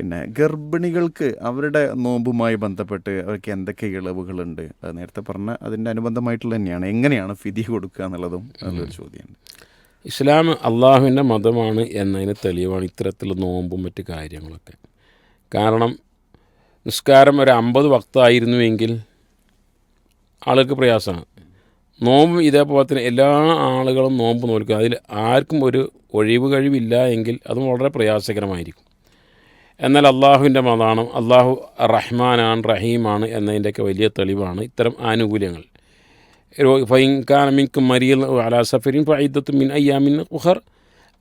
പിന്നെ ഗർഭിണികൾക്ക് അവരുടെ നോമ്പുമായി ബന്ധപ്പെട്ട് അവർക്ക് എന്തൊക്കെ ഇളവുകളുണ്ട്? അത് നേരത്തെ പറഞ്ഞ അതിന്റെ അനുബന്ധമായിട്ടുള്ള തന്നെയാണ്. എങ്ങനെയാണ് ഫിതി കൊടുക്കുക എന്നുള്ളതും നല്ലൊരു ചോദ്യമാണ് ഇസ്ലാം അള്ളാഹുവിന്റെ മതമാണ് എന്നതിന് തെളിവാണ് ഇത്തരത്തിലുള്ള നോമ്പും മറ്റു കാര്യങ്ങളൊക്കെ. കാരണം നിസ്കാരം ഒരു അമ്പത് വക്തായിരുന്നുവെങ്കിൽ ആളുകൾക്ക് പ്രയാസമാണ്. നോമ്പ് ഇതേപോലെ തന്നെ എല്ലാ ആളുകളും നോമ്പ് നോക്കുക അതിൽ ആർക്കും ഒരു ഒഴിവ് കഴിവില്ല എങ്കിൽ അതും വളരെ പ്രയാസകരമായിരിക്കും. എന്നാൽ അള്ളാഹുവിന്റെ മതമാണ് അള്ളാഹു റഹ്മാനാണ് റഹീമാണ് എന്നതിന്റെയൊക്കെ വലിയ തെളിവാണ് ഇത്തരം ആനുകൂല്യങ്ങൾ. ഫൈൻകാനമിക്കും മരിയൽ അലാ ഫൈദത്തും മിൻ അയ്യാമിൻ ഉഹർ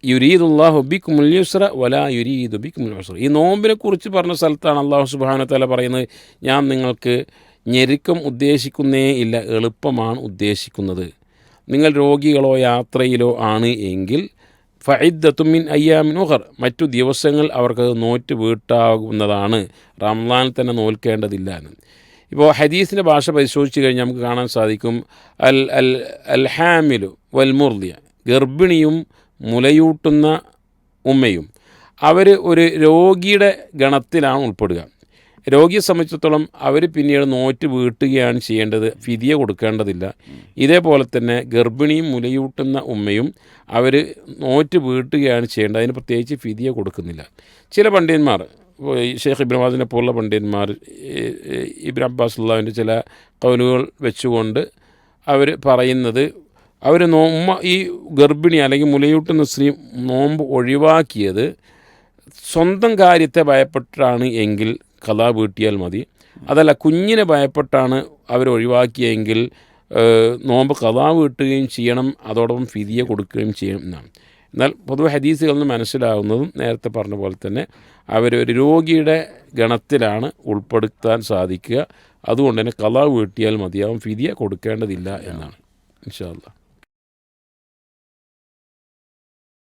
യുരീദുല്ലാഹു ബിക്കുമുൽ യുസ്ര വലാ യുരീദു ബിക്കുമുൽ ഉസ്ര. ഈ നോമ്പിനെ കുറിച്ച് പറഞ്ഞ സ്ഥലത്താണ് അള്ളാഹു സുബാന തല പറയുന്നത് ഞാൻ നിങ്ങൾക്ക് ഞെരുക്കം ഉദ്ദേശിക്കുന്നേ ഇല്ല എളുപ്പമാണ് ഉദ്ദേശിക്കുന്നത്. നിങ്ങൾ രോഗികളോ യാത്രയിലോ ആണ് എങ്കിൽ ഫൈദത്തുമിൻ അയ്യാമിൻ ഉഹർ മറ്റു ദിവസങ്ങൾ അവർക്കത് നോറ്റ് വീട്ടാകുന്നതാണ് റംലാനിൽ തന്നെ നോൽക്കേണ്ടതില്ല എന്ന്. ഇപ്പോൾ ഹദീസിന്റെ ഭാഷ പരിശോധിച്ച് കഴിഞ്ഞാൽ നമുക്ക് കാണാൻ സാധിക്കും. അൽ അൽ അൽ ഹാമിലു വൽ മുർദിയ. ഗർഭിണിയും മുലയൂട്ടുന്ന ഉമ്മയും. അവർ ഒരു രോഗിയുടെ ഗണത്തിലാണ് ഉൾപ്പെടുക. രോഗിയെ സംബന്ധിച്ചിടത്തോളം അവർ പിന്നീട് നോറ്റ് വീട്ടുകയാണ് ചെയ്യേണ്ടത് ഫിതിയെ കൊടുക്കേണ്ടതില്ല. ഇതേപോലെ തന്നെ ഗർഭിണിയും മുലയൂട്ടുന്ന ഉമ്മയും അവർ നോറ്റ് വീട്ടുകയാണ് ചെയ്യേണ്ടത്. അതിന് പ്രത്യേകിച്ച് ഫിതിയെ കൊടുക്കുന്നില്ല. ചില പണ്ഡിതന്മാർ ഷെയ്ഖ് ഇബ്രാഹിനെ പോലുള്ള പണ്ഡിതന്മാർ ഇബ്രാ അബ്ബാസ് ഉള്ളതിന്റെ ചില കൗലുകൾ വെച്ചുകൊണ്ട് അവർ പറയുന്നത് അവർ ഉമ്മ ഈ ഗർഭിണി അല്ലെങ്കിൽ മുലയൂട്ടുന്ന സ്ത്രീ നോമ്പ് ഒഴിവാക്കിയത് സ്വന്തം കാര്യത്തെ ഭയപ്പെട്ടാണ് എങ്കിൽ കഥ വീട്ടിയാൽ മതി. അതല്ല കുഞ്ഞിനെ ഭയപ്പെട്ടാണ് അവർ ഒഴിവാക്കിയെങ്കിൽ നോമ്പ് കഥ വീട്ടുകയും ചെയ്യണം അതോടൊപ്പം ഫിതിയെ കൊടുക്കുകയും ചെയ്യണം എന്നാണ്. എന്നാൽ പൊതുവെ ഹദീസുകളിൽ നിന്ന് മനസ്സിലാവുന്നതും നേരത്തെ പറഞ്ഞ പോലെ തന്നെ അവർ ഒരു രോഗിയുടെ ഗണത്തിലാണ് ഉൾപ്പെടുത്താൻ സാധിക്കുക. അതുകൊണ്ട് തന്നെ കഥ വീട്ടിയാൽ മതിയാവും ഫിതിയെ കൊടുക്കേണ്ടതില്ല എന്നാണ്. ഇൻഷാല്ല